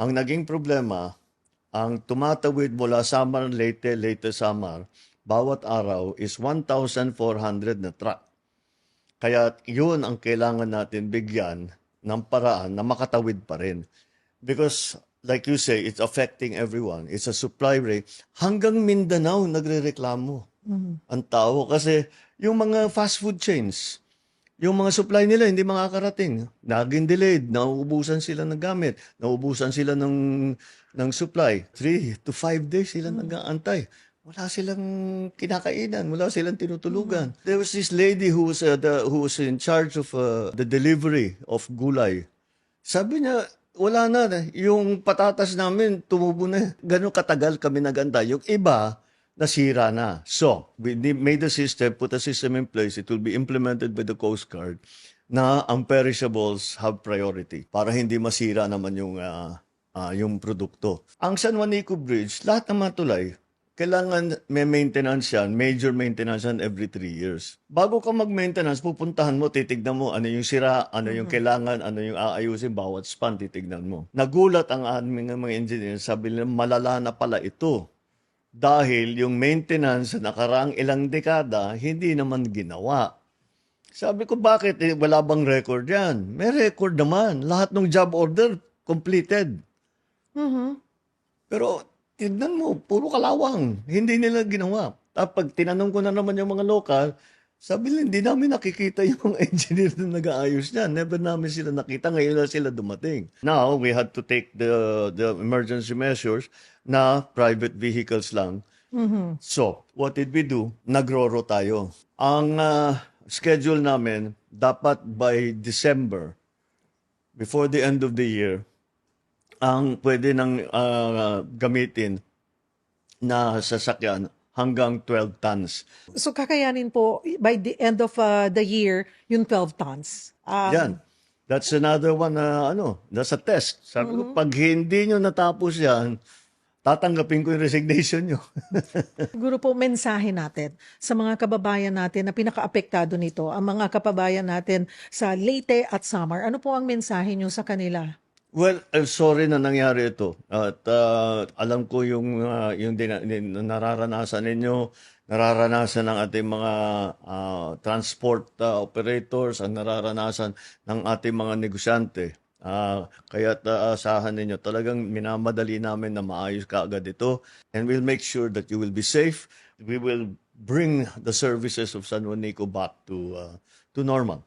Ang naging problema, ang tumatawid mula Samar, Leyte, Leyte, Samar, bawat araw is 1,400 na truck. Kaya yun ang kailangan natin bigyan ng paraan na makatawid pa rin. Because like you say, it's affecting everyone. It's a supply rate. Hanggang Mindanao nagrereklamo ang tao kasi yung mga fast food chains, yung mga supply nila hindi makakarating. Naging delayed, nauubusan sila ng gamit, nauubusan sila ng ng supply. Three to five days sila nag-aantay. Wala silang kinakainan, wala silang tinutulugan. There was this lady who was uh, the, who was in charge of uh, the delivery of gulay. Sabi niya, wala na. Yung patatas namin, tumubo na. Ganun katagal kami nagantay. Yung iba, nasira na. So, we made the system, put a system in place. It will be implemented by the Coast Guard na ang perishables have priority para hindi masira naman yung ah, ah, yung produkto. Ang San Juanico Bridge, lahat mga tulay, kailangan may maintenance yan, major maintenance yan every three years. Bago ka mag-maintenance, pupuntahan mo, titignan mo ano yung sira, ano yung kailangan, ano yung aayusin, bawat span, titignan mo. Nagulat ang aming mga engineers, sabi nila, malala na pala ito. Dahil yung maintenance sa nakaraang ilang dekada, hindi naman ginawa. Sabi ko, bakit? Eh, wala bang record yan? May record naman. Lahat ng job order, completed. Pero tignan mo, puro kalawang. Hindi nila ginawa. Tapos pag tinanong ko na naman yung mga lokal, sabi nila, hindi namin nakikita yung engineer na nag-aayos niyan. Never namin sila nakita. Ngayon na sila dumating. Now, we had to take the, the emergency measures na private vehicles lang. So, what did we do? Nagroro tayo. Ang ah, schedule namin, dapat by December, before the end of the year, ang pwede nang ah, gamitin na sasakyan hanggang 12 tons. So kakayanin po by the end of uh, the year yung 12 tons. Um, Yan. That's another one na ano, that's a test. Sabi ko, pag hindi nyo natapos yan, tatanggapin ko yung resignation nyo. Siguro po mensahe natin sa mga kababayan natin na pinaka-apektado nito, ang mga kababayan natin sa Leyte at Samar. Ano po ang mensahe nyo sa kanila? Well, I'm sorry na nangyari ito. At ah, alam ko yung, ah, yung dina- din- nararanasan ninyo, nararanasan ng ating mga ah, transport ah, operators, ang nararanasan ng ating mga negosyante. Ah, kaya asahan ninyo, talagang minamadali namin na maayos kaagad ito. And we'll make sure that you will be safe. We will bring the services of San Juanico back to, ah, to normal.